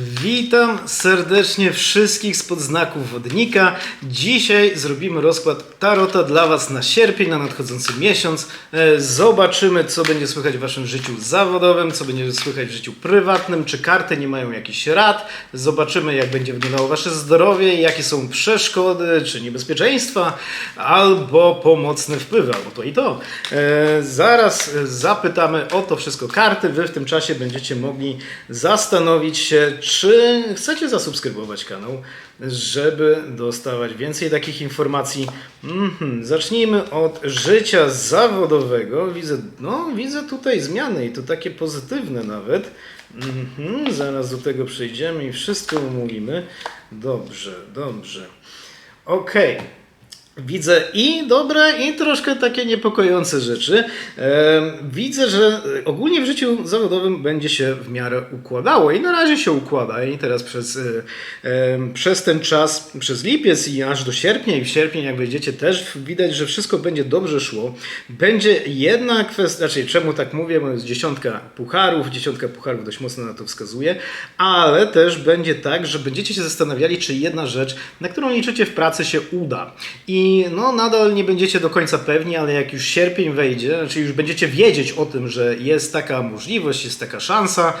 Witam serdecznie wszystkich spod znaków wodnika. Dzisiaj zrobimy rozkład Tarota dla Was na sierpień, na nadchodzący miesiąc. E, Zobaczymy, co będzie słychać w Waszym życiu zawodowym, co będzie słychać w życiu prywatnym, czy karty nie mają jakichś rad. Zobaczymy, jak będzie wyglądało Wasze zdrowie, jakie są przeszkody, czy niebezpieczeństwa, albo pomocne wpływy, albo to i to. E, Zaraz e, zapytamy o to wszystko karty. Wy w tym czasie będziecie mogli zastanowić się, czy chcecie zasubskrybować kanał, żeby dostawać więcej takich informacji. Mhm. Zacznijmy od życia zawodowego. Widzę, no, widzę tutaj zmiany i to takie pozytywne nawet. Mhm. Zaraz do tego przejdziemy i wszystko omówimy. Dobrze, dobrze. Okej. Widzę i dobre, i troszkę takie niepokojące rzeczy. Widzę, że ogólnie w życiu zawodowym będzie się w miarę układało i na razie się układa. I teraz przez, e, przez ten czas, przez lipiec i aż do sierpnia, i w sierpień, jak wejdziecie, też widać, że wszystko będzie dobrze szło. Będzie jedna kwestia, znaczy czemu tak mówię, bo jest dziesiątka pucharów, dziesiątka pucharów dość mocno na to wskazuje, ale też będzie tak, że będziecie się zastanawiali, czy jedna rzecz, na którą liczycie w pracy się uda. I no nadal nie będziecie do końca pewni, ale jak już sierpień wejdzie, znaczy już będziecie wiedzieć o tym, że jest taka możliwość, jest taka szansa,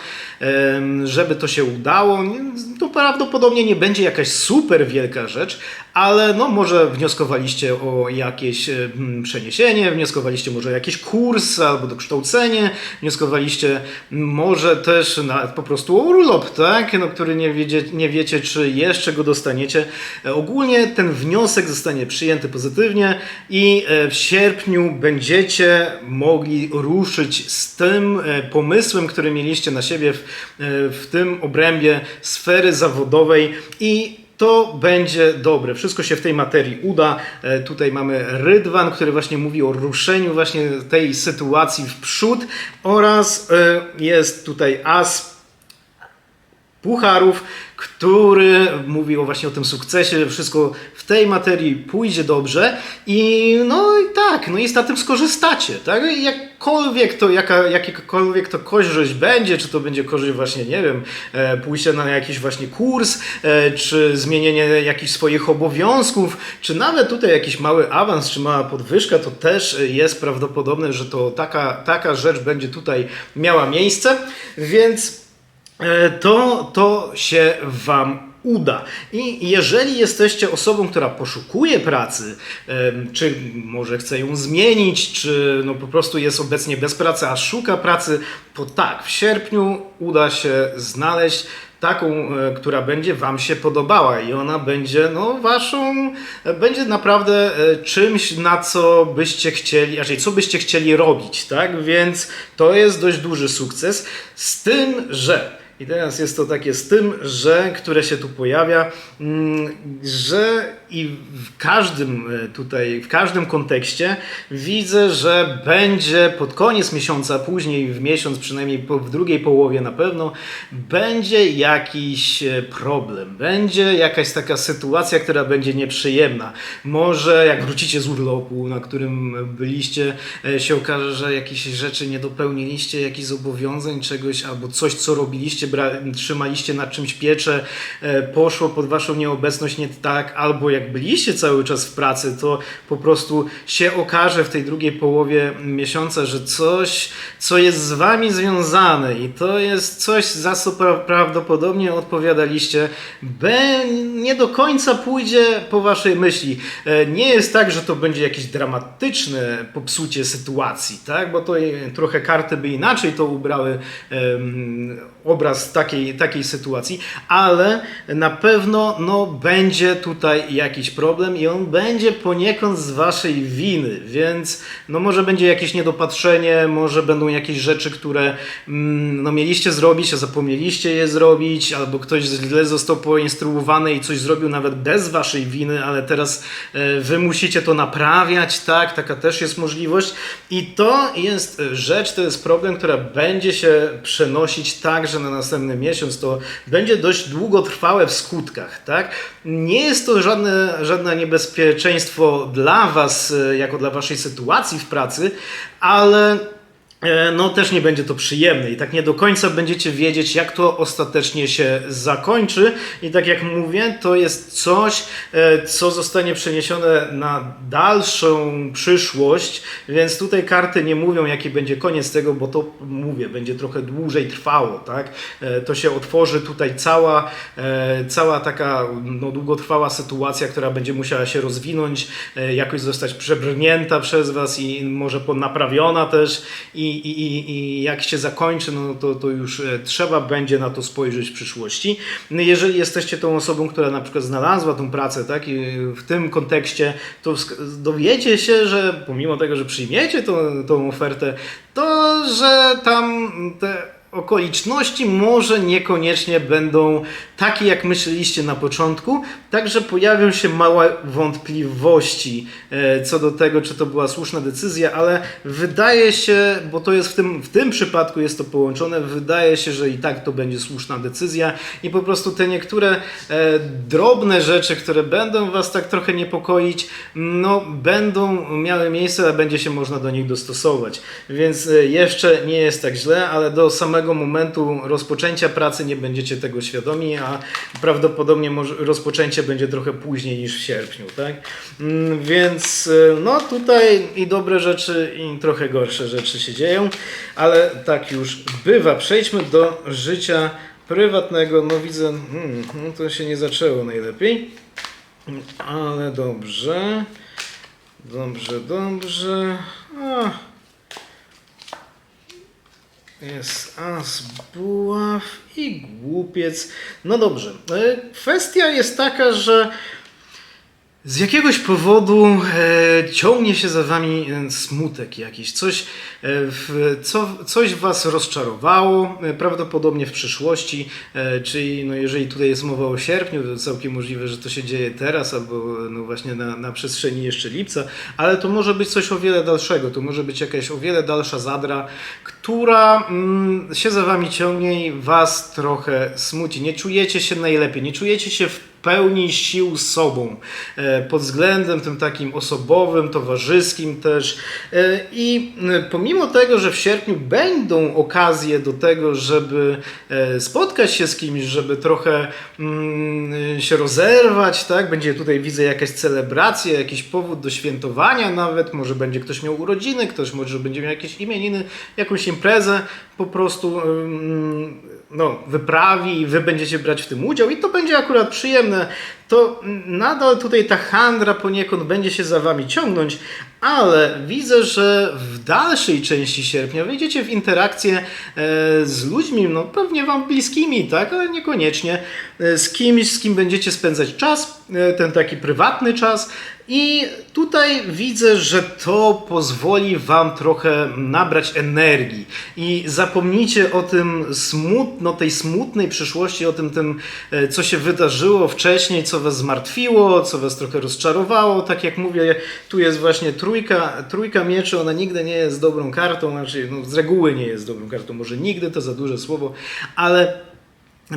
żeby to się udało, to prawdopodobnie nie będzie jakaś super wielka rzecz, ale no może wnioskowaliście o jakieś em, przeniesienie, wnioskowaliście może o jakiś kurs albo dokształcenie, wnioskowaliście może też na, po prostu o urlop, tak? No, który nie, wiedzie, nie wiecie, czy jeszcze go dostaniecie. E, Ogólnie ten wniosek zostanie przyjęty pozytywnie i e, w sierpniu będziecie mogli ruszyć z tym e, pomysłem, który mieliście na siebie w, e, w tym obrębie sfery zawodowej i to będzie dobre. Wszystko się w tej materii uda. E, Tutaj mamy Rydwan, który właśnie mówi o ruszeniu właśnie tej sytuacji w przód oraz e, jest tutaj As Pucharów, który mówi o właśnie o tym sukcesie, wszystko w tej materii pójdzie dobrze i no i tak, no i na tym skorzystacie, tak? I Jakkolwiek to, jaka, jakakolwiek to korzyść będzie, czy to będzie korzyść właśnie, nie wiem, e, pójście na jakiś właśnie kurs, e, czy zmienienie jakichś swoich obowiązków, czy nawet tutaj jakiś mały awans, czy mała podwyżka, to też jest prawdopodobne, że to taka, taka rzecz będzie tutaj miała miejsce, więc to, to się Wam uda. I jeżeli jesteście osobą, która poszukuje pracy, czy może chce ją zmienić, czy no po prostu jest obecnie bez pracy, a szuka pracy, to tak, w sierpniu uda się znaleźć taką, e, która będzie Wam się podobała i ona będzie no Waszą, e, będzie naprawdę e, czymś, na co byście chcieli, raczej co byście chcieli robić, tak? Więc to jest dość duży sukces, z tym, że i teraz jest to takie z tym, że, które się tu pojawia, mm, że i w każdym e, tutaj, w każdym kontekście widzę, że będzie pod koniec miesiąca, później w miesiąc, przynajmniej w drugiej połowie na pewno, będzie jakiś e, problem, będzie jakaś taka sytuacja, która będzie nieprzyjemna. Może jak wrócicie z urlopu, na którym byliście, e, się okaże, że jakieś rzeczy nie dopełniliście, jakichś zobowiązań, czegoś, albo coś, co robiliście, trzymaliście nad czymś pieczę, e, poszło pod waszą nieobecność nie tak, albo jak byliście cały czas w pracy, to po prostu się okaże w tej drugiej połowie miesiąca, że coś, co jest z wami związane i to jest coś, za co pra- prawdopodobnie odpowiadaliście, be, nie do końca pójdzie po waszej myśli. E, Nie jest tak, że to będzie jakieś dramatyczne popsucie sytuacji, tak? bo to trochę karty by inaczej to ubrały em, obraz takiej, takiej sytuacji, ale na pewno no, będzie tutaj jakiś problem i on będzie poniekąd z waszej winy, więc no, może będzie jakieś niedopatrzenie, może będą jakieś rzeczy, które mm, no, mieliście zrobić, a zapomnieliście je zrobić, albo ktoś źle został poinstruowany i coś zrobił nawet bez waszej winy, ale teraz e, wy musicie to naprawiać, tak, taka też jest możliwość i to jest rzecz, to jest problem, która będzie się przenosić także na następny miesiąc, to będzie dość długotrwałe w skutkach, tak? Nie jest to żadne, żadne niebezpieczeństwo dla was, e, jako dla waszej sytuacji w pracy, ale no też nie będzie to przyjemne i tak nie do końca będziecie wiedzieć, jak to ostatecznie się zakończy. I tak jak mówię, to jest coś, e, co zostanie przeniesione na dalszą przyszłość, więc tutaj karty nie mówią, jaki będzie koniec tego, bo to mówię, będzie trochę dłużej trwało, tak? E, To się otworzy tutaj cała, e, cała taka no, długotrwała sytuacja, która będzie musiała się rozwinąć, e, jakoś zostać przebrnięta przez Was i może naprawiona też i, i, i, i jak się zakończy, no to, to już e, trzeba będzie na to spojrzeć w przyszłości. No, jeżeli jesteście tą osobą, która na przykład znalazła tą pracę, tak, i w tym kontekście, to dowiecie się, że pomimo tego, że przyjmiecie tą, tą ofertę, to że tam te okoliczności może niekoniecznie będą takie, jak myśleliście na początku, także pojawią się małe wątpliwości e, co do tego, czy to była słuszna decyzja, ale wydaje się, bo to jest w tym, w tym przypadku jest to połączone, wydaje się, że i tak to będzie słuszna decyzja i po prostu te niektóre e, drobne rzeczy, które będą Was tak trochę niepokoić, no będą miały miejsce, a będzie się można do nich dostosować. Więc e, jeszcze nie jest tak źle, ale do samego momentu rozpoczęcia pracy nie będziecie tego świadomi, a prawdopodobnie rozpoczęcie będzie trochę później niż w sierpniu, tak? Mm, Więc e, no tutaj i dobre rzeczy, i trochę gorsze rzeczy się dzieją, ale tak już bywa. Przejdźmy do życia prywatnego. No widzę, hmm, no to się nie zaczęło najlepiej, ale dobrze. Dobrze, dobrze. A. Jest as, buław i głupiec. No dobrze. E, Kwestia jest taka, że z jakiegoś powodu e, ciągnie się za wami e, smutek jakiś, coś, e, w, co, coś was rozczarowało, e, prawdopodobnie w przyszłości, e, czyli no, jeżeli tutaj jest mowa o sierpniu, to całkiem możliwe, że to się dzieje teraz albo no, właśnie na, na przestrzeni jeszcze lipca, ale to może być coś o wiele dalszego, to może być jakaś o wiele dalsza zadra, mm, się za wami ciągnie i was trochę smuci. Nie czujecie się najlepiej, nie czujecie się w pełni sił sobą, e, pod względem tym takim osobowym, towarzyskim też. E, I e, pomimo tego, że w sierpniu będą okazje do tego, żeby spotkać się z kimś, żeby trochę mm, się rozerwać, tak? Będzie tutaj, widzę, jakaś celebracja, jakiś powód do świętowania nawet, może będzie ktoś miał urodziny, ktoś może będzie miał jakieś imieniny, jakąś imprezę po prostu no, wyprawi i wy będziecie brać w tym udział i to będzie akurat przyjemne, to nadal tutaj ta handra poniekąd będzie się za wami ciągnąć, ale widzę, że w dalszej części sierpnia wejdziecie w interakcję e, z ludźmi, no pewnie wam bliskimi, tak, ale niekoniecznie, e, z kimś, z kim będziecie spędzać czas, e, ten taki prywatny czas i tutaj widzę, że to pozwoli Wam trochę nabrać energii. I zapomnijcie o tym smutno, tej smutnej przyszłości, o tym, tym, e, co się wydarzyło wcześniej, co Was zmartwiło, co Was trochę rozczarowało. Tak jak mówię, tu jest właśnie trójka, trójka mieczy, ona nigdy nie jest dobrą kartą, znaczy no, z reguły nie jest dobrą kartą, może nigdy to za duże słowo, ale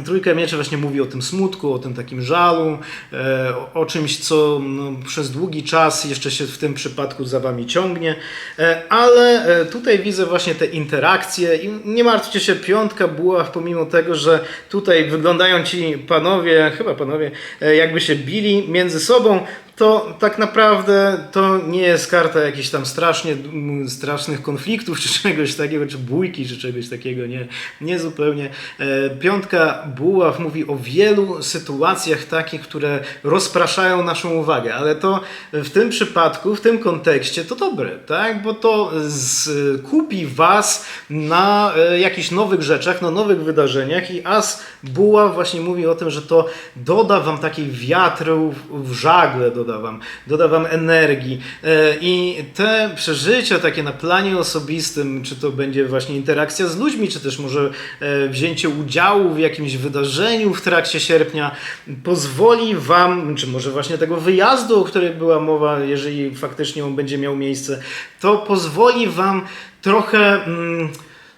Trójka mieczy właśnie mówi o tym smutku, o tym takim żalu, e, o, czymś, co no, przez długi czas jeszcze się w tym przypadku za wami ciągnie, e, ale e, tutaj widzę właśnie te interakcje i nie martwcie się, piątka była pomimo tego, że tutaj wyglądają ci panowie, chyba panowie, jakby się bili między sobą, to tak naprawdę to nie jest karta jakichś tam strasznie mm, strasznych konfliktów, czy czegoś takiego, czy bójki, czy czegoś takiego, nie, nie zupełnie. E, Piątka buław mówi o wielu sytuacjach takich, które rozpraszają naszą uwagę, ale to w tym przypadku, w tym kontekście to dobre, tak? Bo to skupi was na e, jakichś nowych rzeczach, na nowych wydarzeniach i as buław właśnie mówi o tym, że to doda wam takiej wiatru w żagle, doda wam, doda wam energii. E, i te przeżycia takie na planie osobistym, czy to będzie właśnie interakcja z ludźmi, czy też może e, wzięcie udziału w jakimś wydarzeniu w trakcie sierpnia, pozwoli wam, czy może właśnie tego wyjazdu, o którym była mowa, jeżeli faktycznie on będzie miał miejsce, to pozwoli wam trochę mm,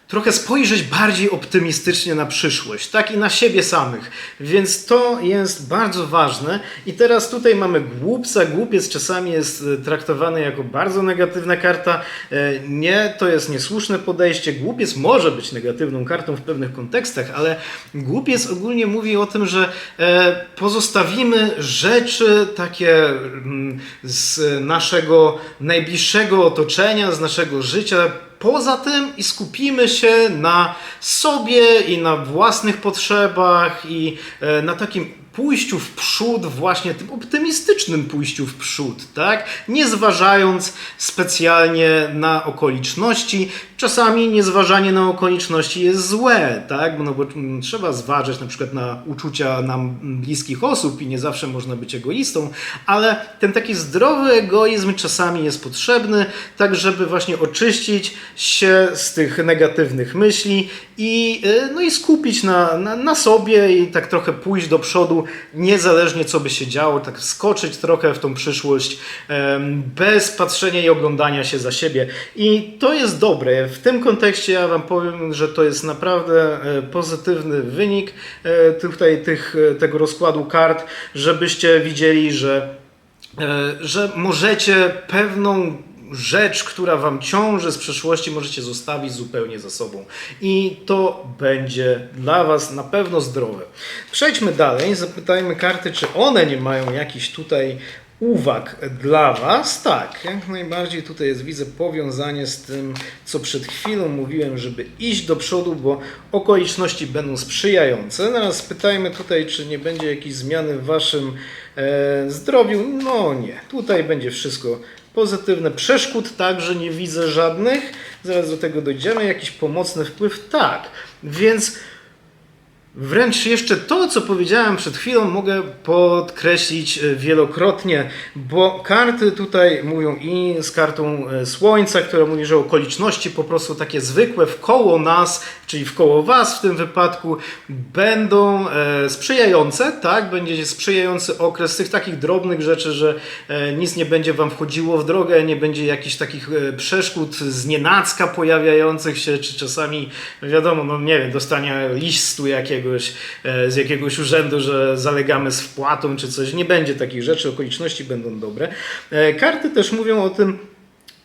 trochę spojrzeć bardziej optymistycznie na przyszłość, tak i na siebie samych. Więc to jest bardzo ważne. I teraz tutaj mamy głupca. Głupiec czasami jest e, traktowany jako bardzo negatywna karta. E, Nie, to jest niesłuszne podejście. Głupiec może być negatywną kartą w pewnych kontekstach, ale głupiec ogólnie mówi o tym, że e, pozostawimy rzeczy takie mm, z naszego najbliższego otoczenia, z naszego życia poza tym i skupimy się na sobie i na własnych potrzebach i e, na takim pójściu w przód, właśnie tym optymistycznym pójściu w przód, tak? Nie zważając specjalnie na okoliczności. Czasami niezważanie na okoliczności jest złe, tak? No bo trzeba zważać na przykład na uczucia nam bliskich osób i nie zawsze można być egoistą, ale ten taki zdrowy egoizm czasami jest potrzebny, tak żeby właśnie oczyścić się z tych negatywnych myśli i, y, no i skupić na, na, na sobie i tak trochę pójść do przodu, niezależnie co by się działo, tak skoczyć trochę w tą przyszłość bez patrzenia i oglądania się za siebie. I to jest dobre. W tym kontekście ja Wam powiem, że to jest naprawdę e, pozytywny wynik e, tutaj tych, e, tego rozkładu kart, żebyście widzieli, że że możecie pewną rzecz, która wam ciąży z przeszłości, możecie zostawić zupełnie za sobą. I to będzie dla was na pewno zdrowe. Przejdźmy dalej, zapytajmy karty, czy one nie mają jakichś tutaj uwag dla was. Tak, jak najbardziej tutaj jest, widzę powiązanie z tym, co przed chwilą mówiłem, żeby iść do przodu, bo okoliczności będą sprzyjające. Teraz spytajmy tutaj, czy nie będzie jakiejś zmiany w waszym e, zdrowiu. No nie, tutaj będzie wszystko pozytywne. Przeszkód także nie widzę żadnych. Zaraz do tego dojdziemy. Jakiś pomocny wpływ? Tak. Więc Wręcz jeszcze to, co powiedziałem przed chwilą, mogę podkreślić e, wielokrotnie, bo karty tutaj mówią i z kartą e, Słońca, która mówi, że okoliczności po prostu takie zwykłe wkoło nas, czyli wkoło Was w tym wypadku, będą e, sprzyjające, tak? Będzie sprzyjający okres tych takich drobnych rzeczy, że nic nie będzie Wam wchodziło w drogę, nie będzie jakichś takich przeszkód z nienacka pojawiających się, czy czasami, wiadomo, no nie wiem, dostania listu jakiegoś e, z jakiegoś urzędu, że zalegamy z wpłatą czy coś. Nie będzie takich rzeczy, okoliczności będą dobre. E, Karty też mówią o tym,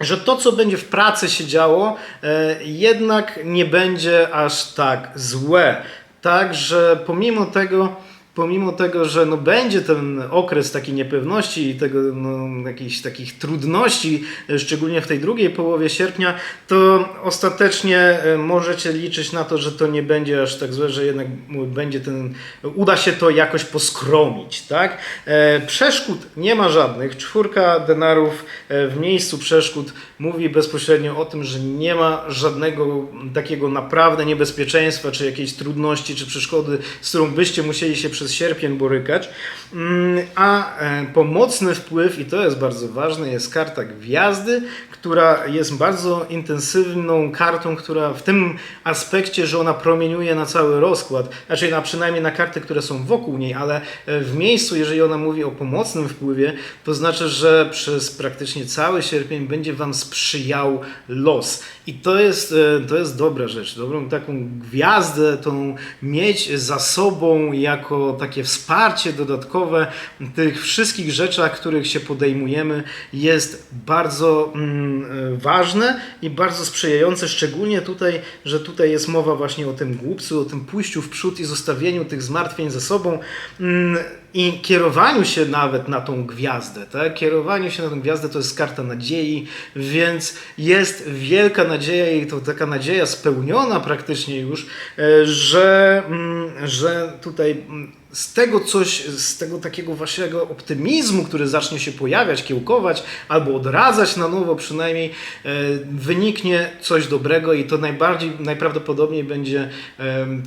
że to, co będzie w pracy się działo, e, jednak nie będzie aż tak złe. Także pomimo tego, pomimo tego, że no będzie ten okres takiej niepewności i tego no, jakichś takich trudności, e, szczególnie w tej drugiej połowie sierpnia, to ostatecznie e, możecie liczyć na to, że to nie będzie aż tak złe, że jednak będzie ten, uda się to jakoś poskromić, tak? E, Przeszkód nie ma żadnych. Czwórka denarów w miejscu przeszkód mówi bezpośrednio o tym, że nie ma żadnego takiego naprawdę niebezpieczeństwa, czy jakiejś trudności, czy przeszkody, z którą byście musieli się przez sierpień borykać. Mm, A e, pomocny wpływ, i to jest bardzo ważne, jest karta gwiazdy, która jest bardzo intensywną kartą, która w tym aspekcie, że ona promieniuje na cały rozkład, znaczy na przynajmniej na karty, które są wokół niej, ale e, w miejscu, jeżeli ona mówi o pomocnym wpływie, to znaczy, że przez praktycznie cały sierpień będzie Wam sprzyjał los. I to jest, e, to jest dobra rzecz. Dobrą taką gwiazdę, tą mieć za sobą jako takie wsparcie dodatkowe tych wszystkich rzeczach, których się podejmujemy, jest bardzo mm, e, ważne i bardzo sprzyjające, szczególnie tutaj, że tutaj jest mowa właśnie o tym głupcu, o tym pójściu w przód i zostawieniu tych zmartwień ze sobą. Mm, i kierowaniu się nawet na tą gwiazdę, tak? Kierowaniu się na tą gwiazdę to jest karta nadziei, więc jest wielka nadzieja i to taka nadzieja spełniona praktycznie już, e, że, mm, że tutaj z tego coś, z tego takiego waszego optymizmu, który zacznie się pojawiać, kiełkować albo odradzać na nowo przynajmniej, e, wyniknie coś dobrego i to najbardziej, najprawdopodobniej będzie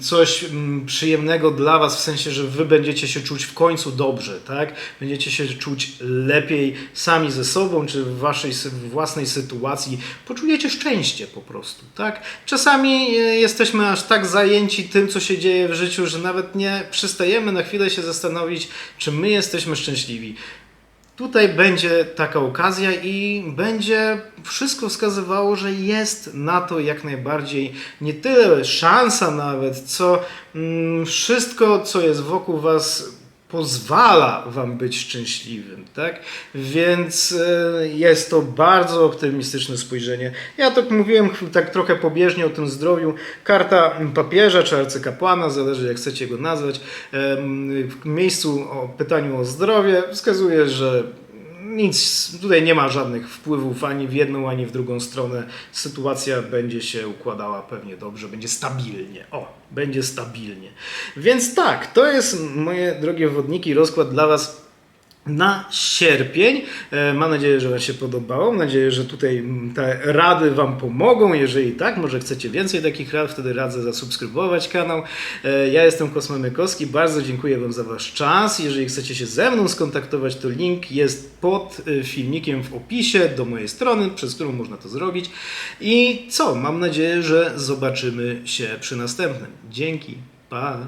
coś mm, przyjemnego dla was, w sensie, że wy będziecie się czuć w końcu dobrze, tak? Będziecie się czuć lepiej sami ze sobą, czy w waszej własnej sytuacji. Poczujecie szczęście po prostu, tak? Czasami e, jesteśmy aż tak zajęci tym, co się dzieje w życiu, że nawet nie przystajemy na chwilę się zastanowić, czy my jesteśmy szczęśliwi. tutaj będzie taka okazja i będzie wszystko wskazywało, że jest na to jak najbardziej nie tyle szansa nawet, co mm, wszystko, co jest wokół Was pozwala wam być szczęśliwym, tak? Więc e, jest to bardzo optymistyczne spojrzenie. Ja tak mówiłem tak trochę pobieżnie o tym zdrowiu. Karta papieża czy arcykapłana, zależy jak chcecie go nazwać, em, w miejscu o pytaniu o zdrowie wskazuje, że nic, tutaj nie ma żadnych wpływów ani w jedną, ani w drugą stronę. Sytuacja będzie się układała pewnie dobrze, będzie stabilnie. O, będzie stabilnie. Więc tak, to jest, moje drogie wodniki, rozkład dla Was na sierpień. E, Mam nadzieję, że Wam się podobało. Mam nadzieję, że tutaj mm, te rady Wam pomogą. Jeżeli tak, może chcecie więcej takich rad, wtedy radzę zasubskrybować kanał. E, Ja jestem Kosmo Mykowski. Bardzo dziękuję Wam za Wasz czas. Jeżeli chcecie się ze mną skontaktować, to link jest pod e, filmikiem w opisie do mojej strony, przez którą można to zrobić. I co? Mam nadzieję, że zobaczymy się przy następnym. Dzięki. Pa.